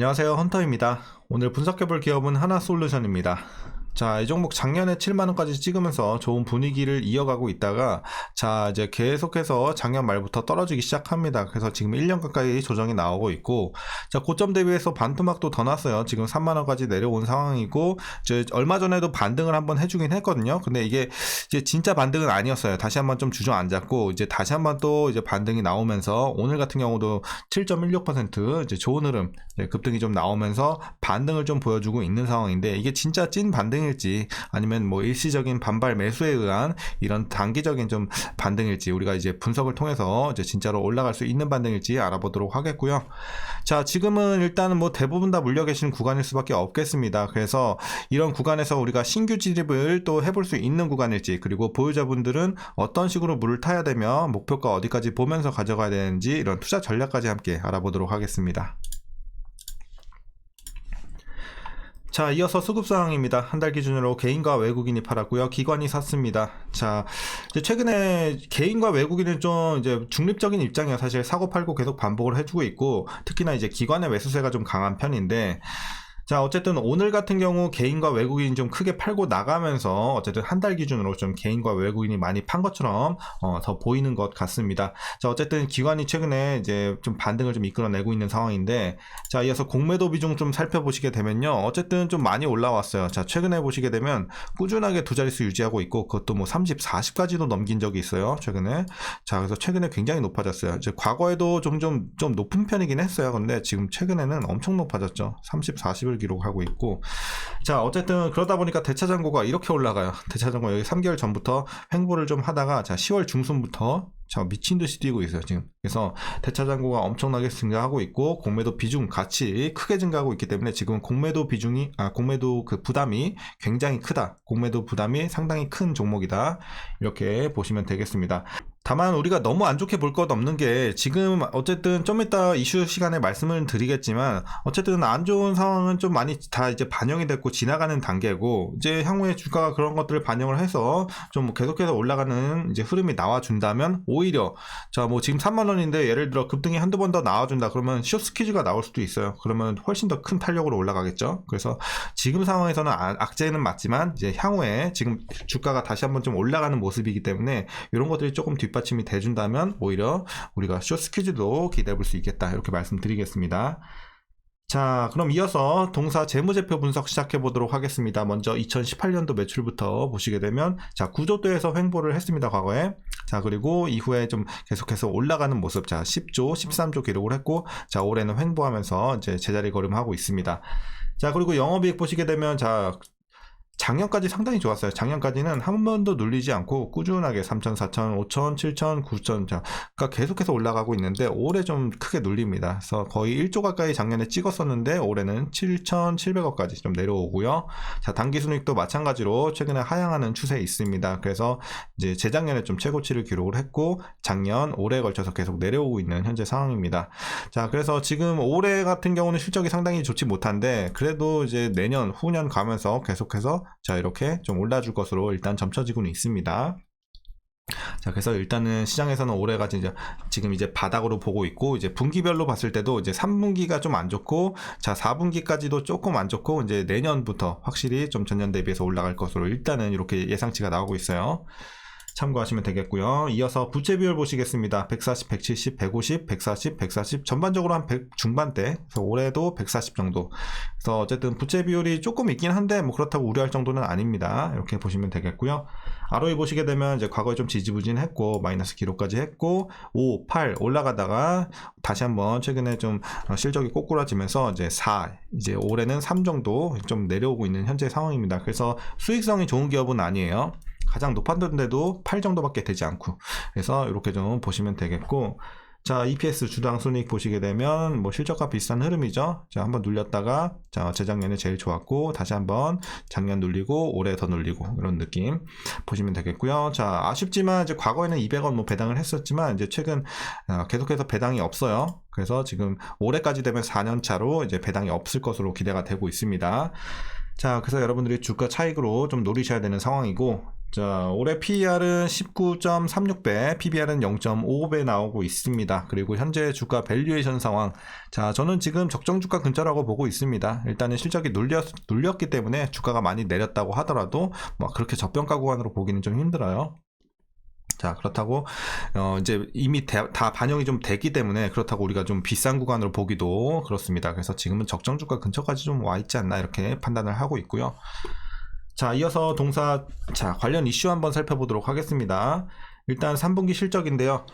안녕하세요. 헌터입니다. 오늘 분석해볼 기업은 하나솔루션입니다 자, 이 종목 작년에 7만 원까지 찍으면서 좋은 분위기를 이어가고 있다가, 자, 이제 계속해서 작년 말부터 떨어지기 시작합니다. 그래서 지금 1년 가까이 조정이 나오고 있고, 자, 고점 대비해서 반토막도 더 났어요. 지금 3만 원까지 내려온 상황이고, 이제 얼마 전에도 반등을 한번 해 주긴 했거든요. 근데 이게 이제 진짜 반등은 아니었어요. 다시 한번 좀 주저앉았고, 이제 다시 한번 또 이제 반등이 나오면서, 오늘 같은 경우도 7.16% 이제 좋은 흐름, 이제 급등이 좀 나오면서 반등을 좀 보여주고 있는 상황인데, 이게 진짜 찐 반등 반등일지 아니면 뭐 일시적인 반발 매수에 의한 이런 단기적인 좀 반등일지 우리가 이제 분석을 통해서 이제 진짜로 올라갈 수 있는 반등일지 알아보도록 하겠고요. 자, 지금은 일단은 뭐 대부분 다 물려 계시는 구간일 수밖에 없겠습니다. 그래서 이런 구간에서 우리가 신규 진입을 또 해볼 수 있는 구간일지 그리고 보유자분들은 어떤 식으로 물을 타야 되며 목표가 어디까지 보면서 가져가야 되는지 이런 투자 전략까지 함께 알아보도록 하겠습니다. 자, 이어서 수급 상황입니다. 한 달 기준으로 개인과 외국인이 팔았고요. 기관이 샀습니다. 자, 이제 최근에 개인과 외국인은 좀 이제 중립적인 입장이야. 사실 사고 팔고 계속 반복을 해주고 있고, 특히나 이제 기관의 매수세가 좀 강한 편인데, 자, 어쨌든 오늘 같은 경우 개인과 외국인이 좀 크게 팔고 나가면서 어쨌든 한 달 기준으로 좀 개인과 외국인이 많이 판 것처럼 어, 더 보이는 것 같습니다. 자, 어쨌든 기관이 최근에 이제 좀 반등을 좀 이끌어내고 있는 상황인데 자, 이어서 공매도 비중 좀 살펴보시게 되면요. 어쨌든 좀 많이 올라왔어요. 자, 최근에 보시게 되면 꾸준하게 두 자릿수 유지하고 있고 그것도 뭐 30, 40까지도 넘긴 적이 있어요. 최근에. 자, 그래서 최근에 굉장히 높아졌어요. 이제 과거에도 좀 좀 좀 높은 편이긴 했어요. 근데 지금 최근에는 엄청 높아졌죠. 30, 40을 기록하고 있고. 자 어쨌든 그러다 보니까 대차장고가 이렇게 올라가요. 대차장고 여기 3개월 전부터 횡보를 좀 하다가 자 10월 중순부터 자 미친 듯이 뛰고 있어요 지금. 그래서 대차장고가 엄청나게 증가하고 있고 공매도 비중 같이 크게 증가하고 있기 때문에 지금 공매도 비중이 아 공매도 그 부담이 굉장히 크다. 공매도 부담이 상당히 큰 종목이다. 이렇게 보시면 되겠습니다 다만 우리가 너무 안 좋게 볼 것 없는 게 지금 어쨌든 좀 이따 이슈 시간에 말씀을 드리겠지만 어쨌든 안 좋은 상황은 좀 많이 다 이제 반영이 됐고 지나가는 단계고 이제 향후에 주가가 그런 것들을 반영을 해서 좀 계속해서 올라가는 이제 흐름이 나와준다면 오히려 자 뭐 지금 3만 원인데 예를 들어 급등이 한두 번 더 나와준다 그러면 쇼스퀴즈가 나올 수도 있어요. 그러면 훨씬 더 큰 탄력으로 올라가겠죠. 그래서 지금 상황에서는 아, 악재는 맞지만 이제 향후에 지금 주가가 다시 한번 좀 올라가는 모습이기 때문에 이런 것들이 조금 뒷 뒷받침이 돼준다면 오히려 우리가 쇼 스퀴즈도 기대해 볼 수 있겠다 이렇게 말씀드리겠습니다. 자, 그럼 이어서 동사 재무제표 분석 시작해 보도록 하겠습니다. 먼저 2018년도 매출부터 보시게 되면, 자, 구조도에서 횡보를 했습니다, 과거에. 자, 그리고 이후에 좀 계속해서 올라가는 모습, 자, 10조, 13조 기록을 했고, 자, 올해는 횡보하면서 이제 제자리 걸음하고 있습니다. 자, 그리고 영업이익 보시게 되면, 자, 작년까지 상당히 좋았어요. 작년까지는 한 번도 눌리지 않고 꾸준하게 3천, 4천, 5천, 7천, 9천, 자, 그러니까 계속해서 올라가고 있는데 올해 좀 크게 눌립니다. 그래서 거의 1조 가까이 작년에 찍었었는데 올해는 7,700억까지 좀 내려오고요. 자, 단기 순익도 마찬가지로 최근에 하향하는 추세에 있습니다. 그래서 이제 재작년에 좀 최고치를 기록을 했고 작년, 올해 걸쳐서 계속 내려오고 있는 현재 상황입니다. 자, 그래서 지금 올해 같은 경우는 실적이 상당히 좋지 못한데 그래도 이제 내년, 후년 가면서 계속해서 자 이렇게 좀 올라줄 것으로 일단 점쳐지고는 있습니다. 자, 그래서 일단은 시장에서는 올해가 이제 지금 이제 바닥으로 보고 있고 이제 분기별로 봤을 때도 이제 3분기가 좀 안 좋고 자, 4분기까지도 조금 안 좋고 이제 내년부터 확실히 좀 전년 대비해서 올라갈 것으로 일단은 이렇게 예상치가 나오고 있어요. 참고하시면 되겠고요. 이어서 부채 비율 보시겠습니다. 140, 170, 150, 140, 140 전반적으로 한 100 중반대. 그래서 올해도 140 정도. 그래서 어쨌든 부채 비율이 조금 있긴 한데 뭐 그렇다고 우려할 정도는 아닙니다. 이렇게 보시면 되겠고요. ROE 보시게 되면 이제 과거에 좀 지지부진했고 마이너스 기록까지 했고 5, 8 올라가다가 다시 한번 최근에 좀 실적이 꼬꾸라지면서 이제 4 이제 올해는 3 정도 좀 내려오고 있는 현재 상황입니다. 그래서 수익성이 좋은 기업은 아니에요. 가장 높았는데도 8 정도밖에 되지 않고 그래서 이렇게 좀 보시면 되겠고 자, EPS 주당 순익 보시게 되면 뭐 실적과 비슷한 흐름이죠. 자, 한번 눌렸다가 자, 재작년에 제일 좋았고 다시 한번 작년 눌리고 올해 더 눌리고 이런 느낌 보시면 되겠고요. 자, 아쉽지만 이제 과거에는 200원 뭐 배당을 했었지만 이제 최근 어, 계속해서 배당이 없어요. 그래서 지금 올해까지 되면 4년 차로 이제 배당이 없을 것으로 기대가 되고 있습니다. 자, 그래서 여러분들이 주가 차익으로 좀 노리셔야 되는 상황이고 자, 올해 PER은 19.36배, PBR은 0.55배 나오고 있습니다. 그리고 현재 주가 밸류에이션 상황. 자, 저는 지금 적정 주가 근처라고 보고 있습니다. 일단은 실적이 눌렸, 눌렸기 때문에 주가가 많이 내렸다고 하더라도 뭐 그렇게 저평가 구간으로 보기는 좀 힘들어요. 자, 그렇다고, 어, 이제 이미 대- 다 반영이 좀 됐기 때문에 그렇다고 우리가 좀 비싼 구간으로 보기도 그렇습니다. 그래서 지금은 적정 주가 근처까지 좀 와 있지 않나 이렇게 판단을 하고 있고요. 자, 이어서 동사, 자, 관련 이슈 한번 살펴보도록 하겠습니다. 일단 3분기 실적인데요.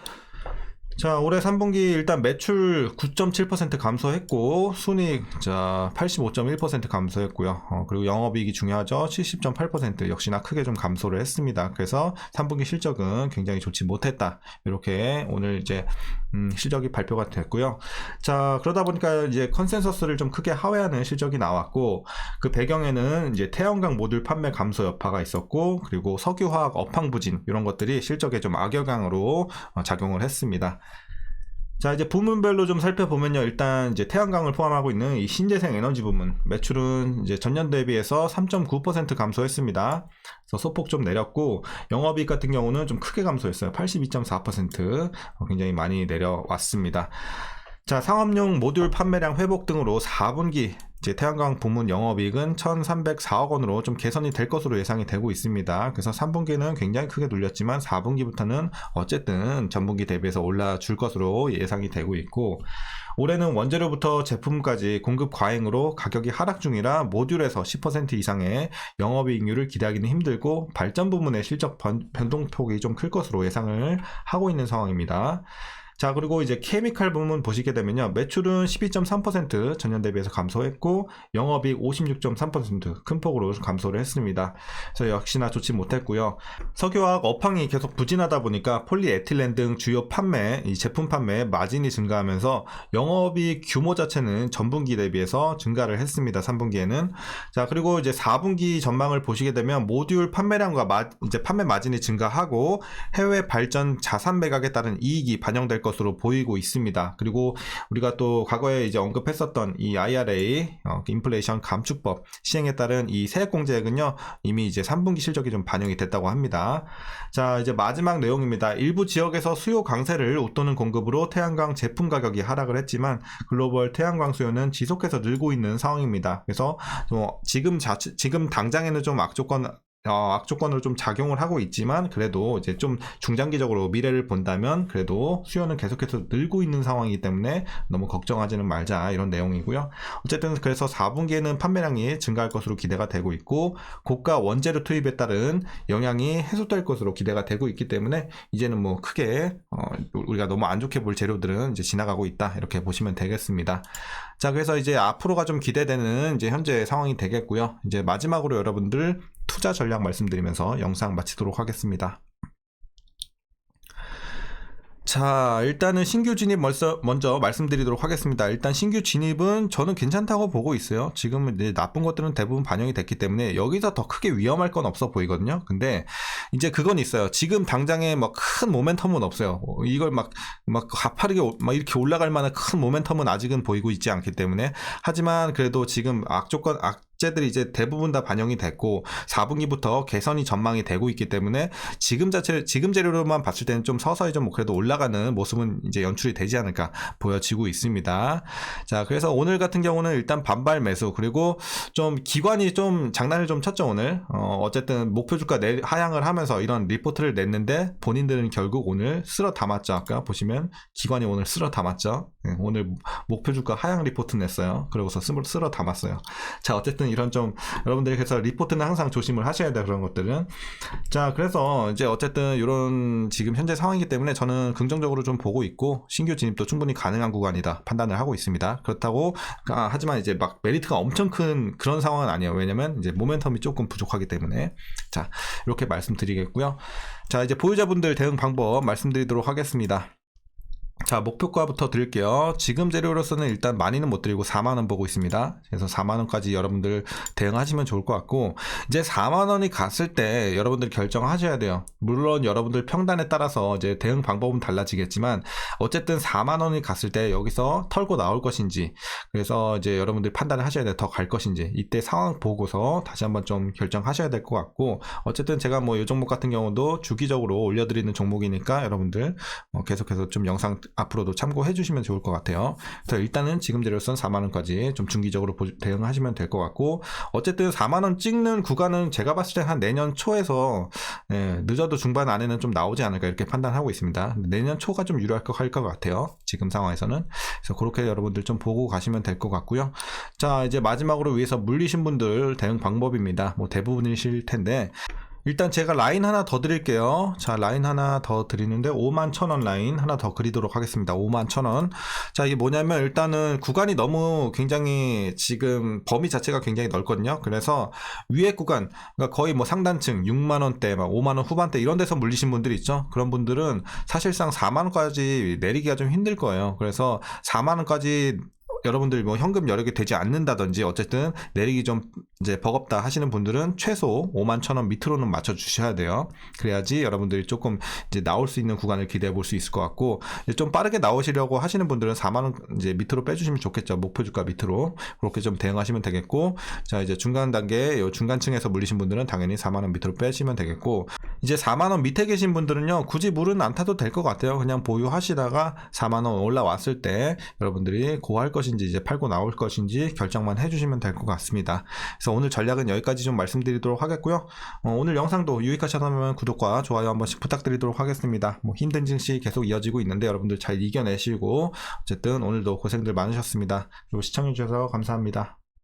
자, 올해 3분기 일단 매출 9.7% 감소했고, 순이익, 자, 85.1% 감소했고요. 어, 그리고 영업이익이 중요하죠. 70.8% 역시나 크게 좀 감소를 했습니다. 그래서 3분기 실적은 굉장히 좋지 못했다. 이렇게 오늘 이제, 음, 실적이 발표가 됐고요. 자, 그러다 보니까 이제 컨센서스를 좀 크게 하회하는 실적이 나왔고, 그 배경에는 이제 태양광 모듈 판매 감소 여파가 있었고, 그리고 석유화학 업황 부진, 이런 것들이 실적에 좀 악영향으로 어, 작용을 했습니다. 자, 이제 부문별로 좀 살펴보면요. 일단 이제 태양광을 포함하고 있는 이 신재생 에너지 부문 매출은 이제 전년 대비해서 3.9% 감소했습니다. 그래서 소폭 좀 내렸고 영업이익 같은 경우는 좀 크게 감소했어요. 82.4% 어, 굉장히 많이 내려왔습니다. 자, 상업용 모듈 판매량 회복 등으로 4분기 이제 태양광 부문 영업이익은 1,304억 원으로 좀 개선이 될 것으로 예상이 되고 있습니다. 그래서 3분기는 굉장히 크게 눌렸지만 4분기부터는 어쨌든 전분기 대비해서 올라줄 것으로 예상이 되고 있고 올해는 원재료부터 제품까지 공급 과잉으로 가격이 하락 중이라 모듈에서 10% 이상의 영업이익률을 기대하기는 힘들고 발전 부문의 실적 변- 변동폭이 좀 클 것으로 예상을 하고 있는 상황입니다. 자, 그리고 이제 케미칼 부문 보시게 되면요. 매출은 12.3% 전년 대비해서 감소했고, 영업이익 56.3%큰 폭으로 감소를 했습니다. 그래서 역시나 좋지 못했고요. 석유화학 업황이 계속 부진하다 보니까 폴리에틸렌 등 주요 판매, 이 제품 판매 마진이 증가하면서 영업이익 규모 자체는 전분기 대비해서 증가를 했습니다. 3분기에는. 자, 그리고 이제 4분기 전망을 보시게 되면 모듈 판매량과 마, 이제 판매 마진이 증가하고 해외 발전 자산 매각에 따른 이익이 반영될 것으로 보이고 있습니다. 그리고 우리가 또 과거에 이제 언급했었던 이 IRA 어, 인플레이션 감축법 시행에 따른 이 세액 공제액은요 이미 이제 3분기 실적이 좀 반영이 됐다고 합니다. 자 이제 마지막 내용입니다. 일부 지역에서 수요 강세를 웃도는 공급으로 태양광 제품 가격이 하락을 했지만 글로벌 태양광 수요는 지속해서 늘고 있는 상황입니다. 그래서 좀 지금 자 지금 당장에는 좀 악조건 어, 악조건으로 좀 작용을 하고 있지만 그래도 이제 좀 중장기적으로 미래를 본다면 그래도 수요는 계속해서 늘고 있는 상황이기 때문에 너무 걱정하지는 말자 이런 내용이고요. 어쨌든 그래서 4분기에는 판매량이 증가할 것으로 기대가 되고 있고 고가 원재료 투입에 따른 영향이 해소될 것으로 기대가 되고 있기 때문에 이제는 뭐 크게 어, 우리가 너무 안 좋게 볼 재료들은 이제 지나가고 있다 이렇게 보시면 되겠습니다. 자 그래서 이제 앞으로가 좀 기대되는 이제 현재 상황이 되겠고요. 이제 마지막으로 여러분들 투자 전략 말씀드리면서 영상 마치도록 하겠습니다. 자, 일단은 신규 진입 먼저, 먼저 말씀드리도록 하겠습니다. 일단 신규 진입은 저는 괜찮다고 보고 있어요. 지금은 이제 나쁜 것들은 대부분 반영이 됐기 때문에 여기서 더 크게 위험할 건 없어 보이거든요. 근데 이제 그건 있어요. 지금 당장에 막 큰 모멘텀은 없어요. 어, 이걸 막, 막 가파르게 오- 막 이렇게 올라갈 만한 큰 모멘텀은 아직은 보이고 있지 않기 때문에 하지만 그래도 지금 악조건, 악 재들이 이제 대부분 다 반영이 됐고 4분기부터 개선이 전망이 되고 있기 때문에 지금 자체 지금 재료로만 봤을 때는 좀 서서히 좀 그래도 올라가는 모습은 이제 연출이 되지 않을까 보여지고 있습니다. 자, 그래서 오늘 같은 경우는 일단 반발 매수 그리고 좀 기관이 좀 장난을 좀 쳤죠 오늘. 어, 어쨌든 목표 주가 내, 하향을 하면서 이런 리포트를 냈는데 본인들은 결국 오늘 쓸어 담았죠. 아까 보시면 기관이 오늘 쓸어 담았죠. 네, 오늘 목표 주가 하향 리포트 냈어요. 그러고서 쓸어 담았어요. 자, 어쨌든 이런 좀 여러분들이 그래서 리포트는 항상 조심을 하셔야 돼요. 그런 것들은. 자, 그래서 이제 어쨌든 이런 지금 현재 상황이기 때문에 저는 긍정적으로 좀 보고 있고 신규 진입도 충분히 가능한 구간이다 판단을 하고 있습니다. 그렇다고 아, 하지만 이제 막 메리트가 엄청 큰 그런 상황은 아니에요. 왜냐면 이제 모멘텀이 조금 부족하기 때문에 자, 이렇게 말씀드리겠고요. 자, 이제 보유자분들 대응 방법 말씀드리도록 하겠습니다. 자, 목표가부터 드릴게요. 지금 재료로서는 일단 많이는 못 드리고 4만원 보고 있습니다. 그래서 4만원까지 여러분들 대응하시면 좋을 것 같고, 이제 4만원이 갔을 때 여러분들 결정하셔야 돼요. 물론 여러분들 평단에 따라서 이제 대응 방법은 달라지겠지만, 어쨌든 4만원이 갔을 때 여기서 털고 나올 것인지, 그래서 이제 여러분들 판단을 하셔야 돼요. 더 갈 것인지. 이때 상황 보고서 다시 한번 좀 결정하셔야 될 것 같고, 어쨌든 제가 뭐 이 종목 같은 경우도 주기적으로 올려드리는 종목이니까 여러분들 어, 계속해서 좀 영상 앞으로도 참고해 주시면 좋을 것 같아요. 그래서 일단은 지금 재료선 4만 원까지 좀 중기적으로 보- 대응하시면 될 것 같고, 어쨌든 4만 원 찍는 구간은 제가 봤을 때 한 내년 초에서 예, 늦어도 중반 안에는 좀 나오지 않을까 이렇게 판단하고 있습니다. 내년 초가 좀 유리할 것, 할 것 같아요. 지금 상황에서는. 그래서 그렇게 여러분들 좀 보고 가시면 될 것 같고요. 자, 이제 마지막으로 위에서 물리신 분들 대응 방법입니다. 뭐 대부분이실 텐데, 일단 제가 라인 하나 더 드릴게요. 자, 라인 하나 더 드리는데 5만 천원 라인 하나 더 그리도록 하겠습니다. 5만 천 원. 자, 이게 뭐냐면 일단은 구간이 너무 굉장히 지금 범위 자체가 굉장히 넓거든요. 그래서 위에 구간, 그러니까 거의 뭐 상단층 6만 원대, 막 5만 원 후반대 이런 데서 물리신 분들 있죠. 그런 분들은 사실상 4만 원까지 내리기가 좀 힘들 거예요. 그래서 4만 원까지 여러분들 뭐 현금 여력이 되지 않는다든지 어쨌든 내리기 좀 이제 버겁다 하시는 분들은 최소 5만 천 원 밑으로는 맞춰 주셔야 돼요. 그래야지 여러분들이 조금 이제 나올 수 있는 구간을 기대해 볼 수 있을 것 같고 좀 빠르게 나오시려고 하시는 분들은 4만 원 이제 밑으로 빼주시면 좋겠죠. 목표 주가 밑으로 그렇게 좀 대응하시면 되겠고 자 이제 중간 단계 요 중간층에서 물리신 분들은 당연히 4만 원 밑으로 빼시면 되겠고 이제 4만 원 밑에 계신 분들은요 굳이 물은 안 타도 될 것 같아요. 그냥 보유하시다가 4만 원 올라왔을 때 여러분들이 고할 것인지 이제 팔고 나올 것인지 결정만 해주시면 될 것 같습니다. 그래서 오늘 전략은 여기까지 좀 말씀드리도록 하겠고요. 어, 오늘 영상도 유익하셨다면 구독과 좋아요 한 번씩 부탁드리도록 하겠습니다. 뭐 힘든 증시 계속 이어지고 있는데 여러분들 잘 이겨내시고 어쨌든 오늘도 고생들 많으셨습니다. 그리고 시청해주셔서 감사합니다.